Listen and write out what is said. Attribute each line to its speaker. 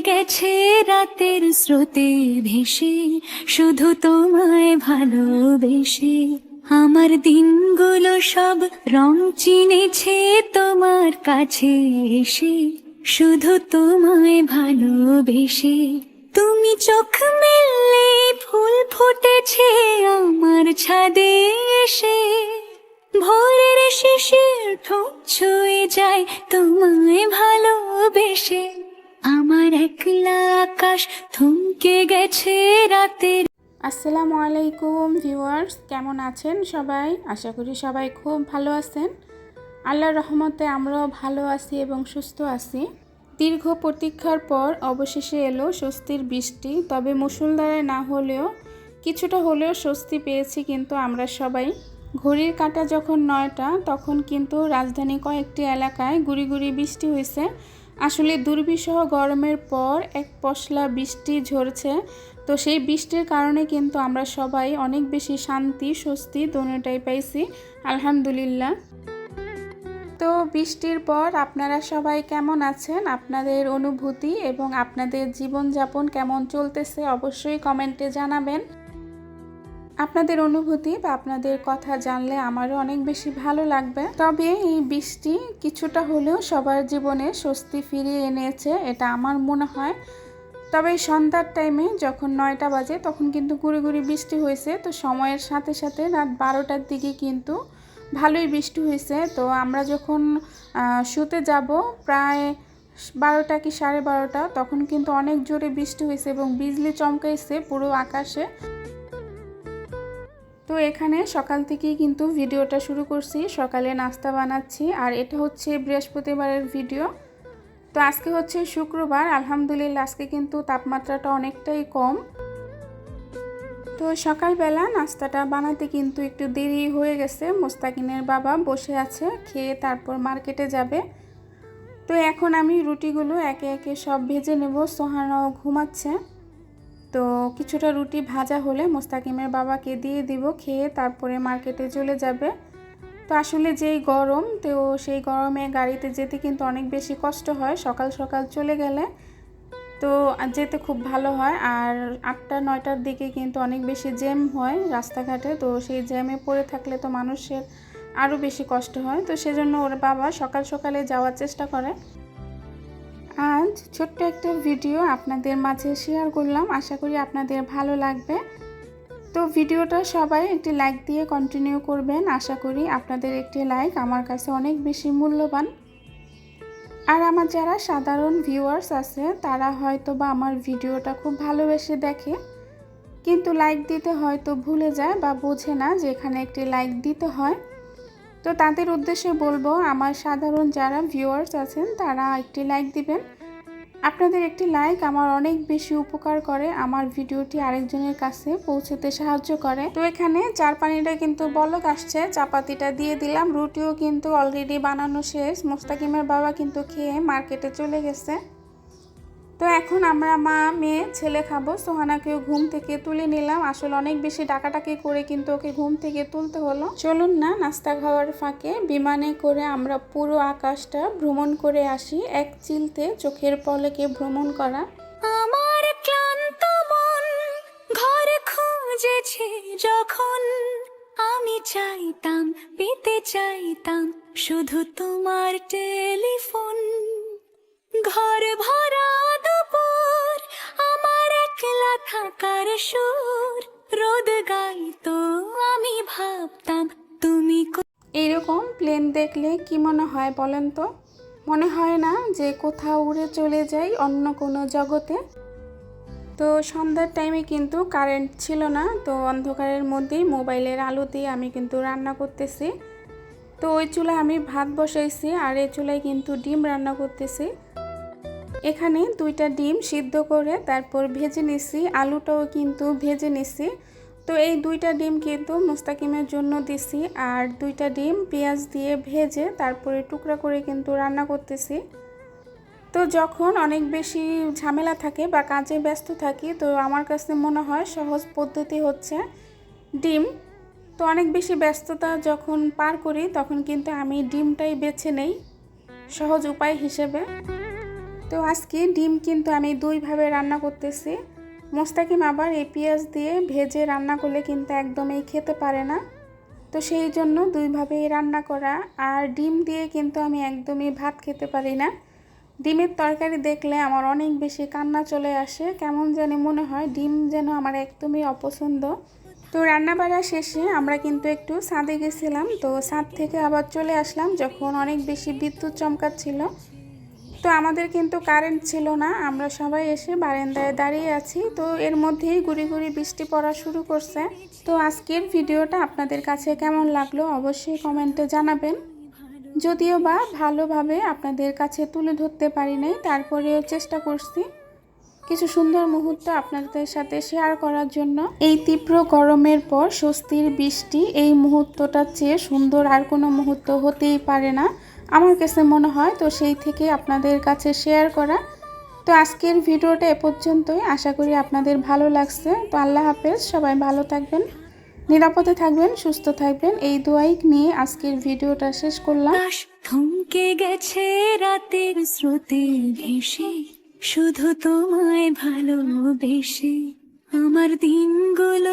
Speaker 1: গেছে রাতের স্রোতে ভেসে, শুধু তোমায় ভালোবেসে। আমার দিনগুলো সব রং চিনেছে তোমার কাছে এসে, শুধু তোমায় ভালোবেসে। তুমি চোখ মেললে ফুল ফুটেছে আমার ছাদে এসে, ভোরের শিশির ঠোঁট ছুঁয়ে যায় তোমায় ভালোবেসে। আমার একলা আকাশ থমকে গেছে রাতের
Speaker 2: আসসালামু আলাইকুম ভিউয়ার্স কেমন আছেন সবাই? আশা করি সবাই খুব ভালো আছেন। আল্লাহর রহমতে আমরাও ভালো আছি এবং সুস্থ আছি। দীর্ঘ প্রতীক্ষার পর অবশেষে এলো স্বস্তির বৃষ্টি, তবে মুসুলধারে না হলেও কিছুটা হলেও স্বস্তি পেয়েছি কিন্তু আমরা সবাই। ঘড়ির কাঁটা যখন নয়টা, তখন কিন্তু রাজধানী কয়েকটি এলাকায় গুড়ি গুড়ি বৃষ্টি হয়েছে। আসলে দুর্বিষহ গরমের পর এক পশলা বৃষ্টি ঝরছে। তো সেই বৃষ্টির কারণে কিন্তু আমরা সবাই অনেক বেশি শান্তি, স্বস্তি, দোনোটাই পাইছি। আলহামদুলিল্লাহ। তো বৃষ্টির পর আপনারা সবাই কেমন আছেন? আপনাদের অনুভূতি এবং আপনাদের জীবনযাপন কেমন চলতেছে? অবশ্যই কমেন্টে জানাবেন। আপনাদের অনুভূতি বা আপনাদের কথা জানলে আমারও অনেক বেশি ভালো লাগবে। তবে এই বৃষ্টি কিছুটা হলেও সবার জীবনে স্বস্তি ফিরিয়ে এনেছে, এটা আমার মনে হয়। তবে এই সন্ধ্যার টাইমে যখন নয়টা বাজে, তখন কিন্তু গুড়ি গুড়ি বৃষ্টি হয়েছে। তো সময়ের সাথে সাথে রাত বারোটার দিকে কিন্তু ভালোই বৃষ্টি হয়েছে। তো আমরা যখন শুতে যাব প্রায় বারোটা কি সাড়ে বারোটা, তখন কিন্তু অনেক জোরে বৃষ্টি হয়েছে এবং বিজলি চমকাইছে পুরো আকাশে। তো এখানে সকাল থেকেই কিন্তু ভিডিওটা শুরু করছি। সকালে নাস্তা বানাচ্ছি আর এটা হচ্ছে বৃহস্পতিবারের ভিডিও। তো আজকে হচ্ছে শুক্রবার, আলহামদুলিল্লাহ আজকে কিন্তু তাপমাত্রাটা অনেকটাই কম। তো সকালবেলা নাস্তাটা বানাতে কিন্তু একটু দেরি হয়ে গেছে। মোস্তাকিনের বাবা বসে আছে, খেয়ে তারপর মার্কেটে যাবে। তো এখন আমি রুটিগুলো একে একে সব ভেজে নেব। সোহানাও ঘুমাচ্ছে। তো কিছুটা রুটি ভাজা হলে মোস্তাকিমের বাবাকে দিয়ে দিব, খেয়ে তারপরে মার্কেটে চলে যাবে। তো আসলে যেই গরম, তো সেই গরমে গাড়িতে যেতে কিন্তু অনেক বেশি কষ্ট হয়, সকাল সকাল চলে গেলে। তো যেতে খুব ভালো হয়, আর আটটা, নয়টার দিকে কিন্তু অনেক বেশি জ্যাম হয় রাস্তাঘাটে, তো সেই জ্যামে পড়ে থাকলে তো মানুষের আরও বেশি কষ্ট হয়। তো সেজন্য ওর বাবা সকাল সকালে যাওয়ার চেষ্টা করে। আজ ছোট্ট একটা ভিডিও আপনাদের মাঝে শেয়ার করলাম। আশা করি আপনাদের ভালো লাগবে। তো ভিডিওটা সবাই একটি লাইক দিয়ে কন্টিনিউ করবেন। আশা করি আপনাদের একটি লাইক আমার কাছে অনেক বেশি মূল্যবান। আর আমার যারা সাধারণ ভিউয়ার্স আছে, তারা হয়তো বা আমার ভিডিওটা খুব ভালোবেসে দেখে। কিন্তু লাইক দিতে হয়তো ভুলে যায় বা বোঝে না যে এখানে একটি লাইক দিতে হয়। তো তাদের উদ্দেশ্যে বলব, আমার সাধারণ যারা ভিউয়ার্স আছেন, তারা একটি লাইক দিবেন। আপনাদের একটি লাইক আমার অনেক বেশি উপকার করে, আমার ভিডিওটি আরেকজনের কাছে পৌঁছতে সাহায্য করে। তো এখানে চার পানিটা কিন্তু বলক আসছে, চাপাতিটা দিয়ে দিলাম, রুটিও কিন্তু অলরেডি বানানো শেষ। মোস্তাকিমের বাবা কিন্তু খেয়ে মার্কেটে চলে গেছে। তো এখন আমরা মা, মেয়ে, ছেলে খাব। সোহানাকেও ঘুম থেকে তুলে নিলাম। আসলে অনেক বেশি ডাকাটাকি করে কিন্তু ওকে ঘুম থেকে তুলতে হলো। চলুন না নাস্তা খাওয়ার ফাঁকে বিমানে করে আমরা পুরো আকাশটা ভ্রমণ করে আসি। এক চিলতে চোখের পলকে ভ্রমণ করা।
Speaker 1: আমার ক্লান্ত মন ঘর খুঁজেছে যখন আমি চাইতাম, পেতে চাইতাম, শুধু তোমার টেলিফোন
Speaker 2: এইরকম প্লেন দেখলে কি মনে হয় বলেন তো? মনে হয় না যে কোথাও উড়ে চলে যাই অন্য কোনো জগতে? তো সন্ধ্যার টাইমে কিন্তু কারেন্ট ছিল না, তো অন্ধকারের মধ্যেই মোবাইলের আলো দিয়ে আমি কিন্তু রান্না করতেছি। তো ওই চুলায় আমি ভাত বসাইছি আর এই চুলায় কিন্তু ডিম রান্না করতেছি। এখানে দুইটা ডিম সিদ্ধ করে তারপর ভেজে নিছি, আলুটাও কিন্তু ভেজে নিছি। তো এই দুইটা ডিম কিন্তু মুস্তাকিমের জন্য দিছি আর দুইটা ডিম পেঁয়াজ দিয়ে ভেজে তারপরে টুকরা করে কিন্তু রান্না করতেছি। তো যখন অনেক বেশি ঝামেলা থাকে বা কাজে ব্যস্ত থাকি, তো আমার কাছে মনে হয় সহজ পদ্ধতি হচ্ছে ডিম। তো অনেক বেশি ব্যস্ততা যখন পার করি, তখন কিন্তু আমি ডিমটাই বেছে নেই সহজ উপায় হিসেবে। তো আজকে ডিম কিন্তু আমি দুইভাবে রান্না করতেছি। মোস্তাকিম আবার এই পেঁয়াজ দিয়ে ভেজে রান্না করলে কিন্তু একদমই খেতে পারে না। তো সেই জন্য দুইভাবেই রান্না করা। আর ডিম দিয়ে কিন্তু আমি একদমই ভাত খেতে পারি না। ডিমের তরকারি দেখলে আমার অনেক বেশি কান্না চলে আসে। কেমন জানি মনে হয় ডিম যেন আমার একদমই অপছন্দ। তো রান্না বাড়া শেষে আমরা কিন্তু একটু ছাদে গেছিলাম। তো ছাদ থেকে আবার চলে আসলাম যখন অনেক বেশি বিদ্যুৎ চমকাচ্ছিল। তো আমাদের কিন্তু কারেন্ট ছিল না। আমরা সবাই এসে বারান্দায় দাঁড়িয়ে আছি। তো এর মধ্যেই গুড়ি গুড়ি বৃষ্টি পড়া শুরু করছে। তো আজকের ভিডিওটা আপনাদের কাছে কেমন লাগল অবশ্যই কমেন্টে জানাবেন। যদিও বা ভালোভাবে আপনাদের কাছে তুলে ধরতে পারি নাই, তারপরেও চেষ্টা করছি কিছু সুন্দর মুহূর্ত আপনাদের সাথে শেয়ার করার জন্য। এই তীব্র গরমের পর স্বস্তির বৃষ্টি এই মুহূর্তটার চেয়ে সুন্দর আর কোনো মুহূর্ত হতেই পারে না। আমার কাছে মনে হয় তো সেই থেকে আপনাদের কাছে শেয়ার করা। তো আজকের ভিডিওটা এ পর্যন্তই। আশা করি আপনাদের ভালো লাগছে। তো আল্লাহ হাফেজ, সবাই ভালো থাকবেন, নিরাপদে থাকবেন, সুস্থ থাকবেন। এই দোয়াই নিয়ে আজকের ভিডিওটা শেষ করলাম।
Speaker 1: গেছে রাতের স্রোতে ভেসে, শুধু তোমায় ভালোবেসে। আমার দিনগুলো